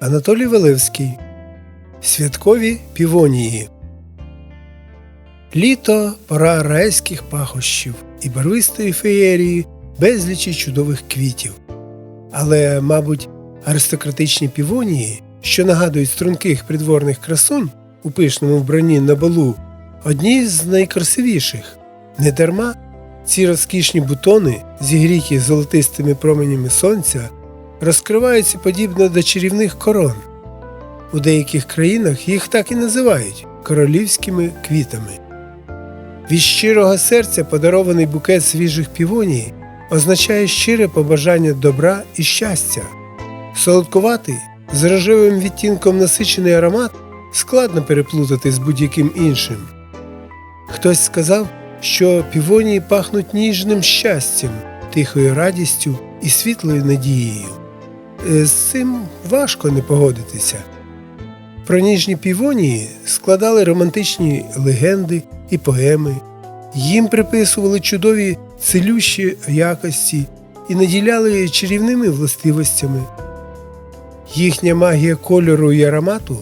Анатолій Велевський. Святкові півонії. Літо пора райських пахощів і барвистої феєрії безлічі чудових квітів. Але, мабуть, аристократичні півонії, що нагадують струнких придворних красунь у пишному вбранні на балу, одні з найкрасивіших. Недарма ці розкішні бутони, зігріті золотистими променями сонця, розкриваються подібно до чарівних корон. У деяких країнах їх так і називають королівськими квітами. Від щирого серця подарований букет свіжих півоній означає щире побажання добра і щастя. Солодкуватий, з рожевим відтінком насичений аромат складно переплутати з будь-яким іншим. Хтось сказав, що півонії пахнуть ніжним щастям, тихою радістю і світлою надією. Е, З цим важко не погодитися. Про ніжні півонії складали романтичні легенди і поеми, їм приписували чудові цілющі якості і наділяли чарівними властивостями. Їхня магія кольору і аромату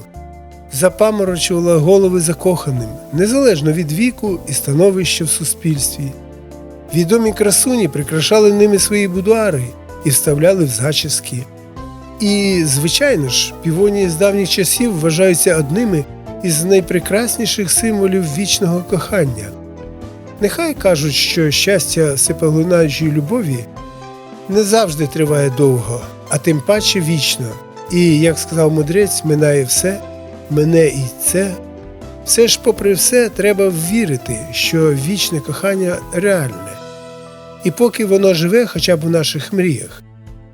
запаморочувала голови закоханим, незалежно від віку і становища в суспільстві. Відомі красуні прикрашали ними свої будуари і вставляли в зачіски. І, звичайно ж, півонії з давніх часів вважаються одними із найпрекрасніших символів вічного кохання. Нехай кажуть, що щастя всепоглинаючої любові не завжди триває довго, а тим паче вічно. І, як сказав мудрець, минає все, мене і це. Все ж, попри все, треба вірити, що вічне кохання реальне. І поки воно живе хоча б у наших мріях,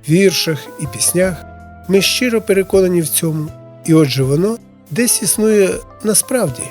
віршах і піснях, ми щиро переконані в цьому, і отже воно десь існує насправді.